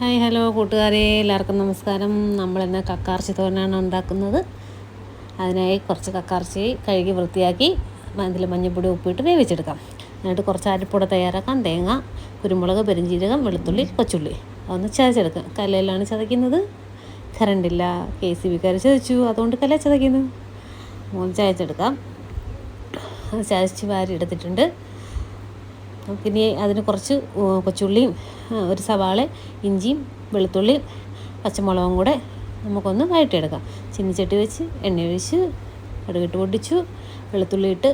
Hi hello കൂട്ടുകാരെ എല്ലാവർക്കും നമസ്കാരം. നമ്മളിന്ന് കക്കാർച്ചി തോരനാണ് ഉണ്ടാക്കുന്നത്. അതിനായി കുറച്ച് കക്കാർച്ചി കഴുകി വൃത്തിയാക്കി അതിൽ മഞ്ഞൾപ്പൊടി ഉപ്പിട്ട് വേവിച്ചെടുക്കാം. എന്നിട്ട് കുറച്ച് അരിപ്പൊടി തയ്യാറാക്കാം തേങ്ങ കുരുമുളക് പെരിഞ്ചീരകം വെളുത്തുള്ളി കൊച്ചുള്ളി അതൊന്ന് ചതച്ചെടുക്കാം. കലയിലാണ് ചതയ്ക്കുന്നത്. കറണ്ടില്ല കെ സി ബിക്കാർ ചതച്ചു. അതുകൊണ്ട് കല ചതയ്ക്കുന്നു ചതച്ചെടുക്കാം. ചതച്ച് വാരി എടുത്തിട്ടുണ്ട് നമുക്കിനി അതിന് കുറച്ച് കൊച്ചുള്ളിയും ഒരു സവാള ഇഞ്ചിയും വെളുത്തുള്ളി പച്ചമുളകും കൂടെ നമുക്കൊന്ന് വഴറ്റിയെടുക്കാം. ചിന്നിച്ചട്ടി വെച്ച് എണ്ണ ഒഴിച്ച് കടുകിട്ട് പൊട്ടിച്ചു വെളുത്തുള്ളി ഇട്ട്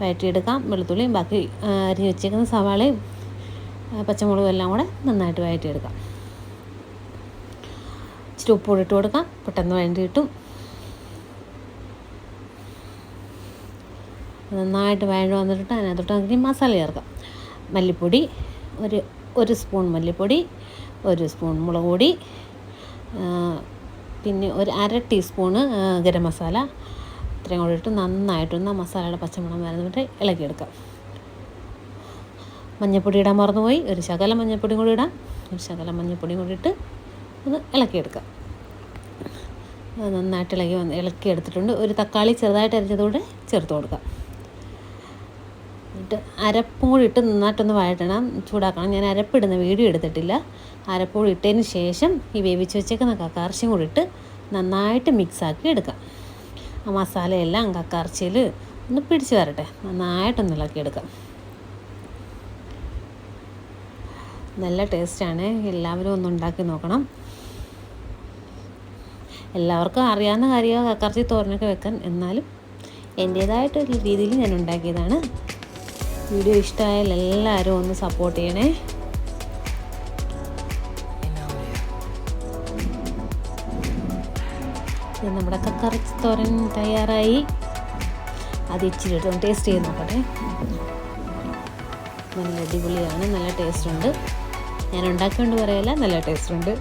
വഴറ്റിയെടുക്കാം. വെളുത്തുള്ളിയും ബാക്കി അരിഞ്ഞ് വെച്ചേക്കുന്ന സവാളയും പച്ചമുളകും എല്ലാം കൂടെ നന്നായിട്ട് വഴറ്റിയെടുക്കാം. ഇച്ചിരി ഉപ്പ് കൂടി ഇട്ട് കൊടുക്കാം. പെട്ടെന്ന് വഴണ്ടി കിട്ടും. നന്നായിട്ട് വഴണ്ട് വന്നിട്ട് അതിനകത്തോട്ട് നമുക്ക് മസാല ചേർക്കാം. മല്ലിപ്പൊടി ഒരു ഒരു സ്പൂൺ മല്ലിപ്പൊടി ഒരു സ്പൂൺ മുളക് പൊടി പിന്നെ ഒരു അര ടീസ്പൂണ് ഗരം മസാല. ഇത്രയും കൂടി ഇട്ട് നന്നായിട്ടൊന്ന് മസാലയുടെ പച്ചമണം വരുന്നിട്ട് ഇളക്കിയെടുക്കാം. മഞ്ഞൾപ്പൊടി ഇടാൻ മറന്നുപോയി. ഒരു ശകല മഞ്ഞൾപ്പൊടിയും കൂടി ഇടാം. ഒരു ശകല മഞ്ഞൾപ്പൊടിയും കൂടി ഇട്ട് ഒന്ന് ഇളക്കിയെടുക്കാം. നന്നായിട്ട് ഇളകി വന്ന് ഇളക്കി എടുത്തിട്ടുണ്ട് ഒരു തക്കാളി ചെറുതായിട്ട് അരിഞ്ഞതുകൂടെ ചേർത്ത് കൊടുക്കാം. ഇട്ട് നന്നായിട്ടൊന്ന് വഴറ്റണം ചൂടാക്കണം. ഞാൻ അരപ്പിടുന്ന വീഡിയോ എടുത്തിട്ടില്ല. അരപ്പൂടി ഇട്ടതിന് ശേഷം ഈ വേവിച്ച് വെച്ചേക്കുന്ന കക്കാർച്ചയും കൂടി ഇട്ട് നന്നായിട്ട് മിക്സാക്കി എടുക്കാം. ആ മസാലയെല്ലാം കക്കാർച്ചയിൽ ഒന്ന് പിടിച്ച് വരട്ടെ. നന്നായിട്ടൊന്ന് ഇളക്കിയെടുക്കാം നല്ല ടേസ്റ്റാണ് എല്ലാവരും ഒന്ന് ഉണ്ടാക്കി നോക്കണം. എല്ലാവർക്കും അറിയാവുന്ന കാര്യമാണ് കക്കാർച്ചി തോരനൊക്കെ വെക്കാൻ. എന്നാലും എന്റേതായിട്ടൊരു രീതിയിൽ ഞാൻ ഉണ്ടാക്കിയതാണ്. വീഡിയോ ഇഷ്ടമായാൽ എല്ലാവരും ഒന്ന് സപ്പോർട്ട് ചെയ്യണേ. നമ്മുടെ കക്കറച്ചി തോരൻ തയ്യാറായി. അത് ഇച്ചിരി ടേസ്റ്റ് ചെയ്ത് നോക്കട്ടെ. നല്ല അടിപൊളിയാണ് നല്ല ടേസ്റ്റ് ഉണ്ട്. ഞാൻ ഉണ്ടാക്കിക്കൊണ്ട് പറയല്ല നല്ല ടേസ്റ്റ് ഉണ്ട്.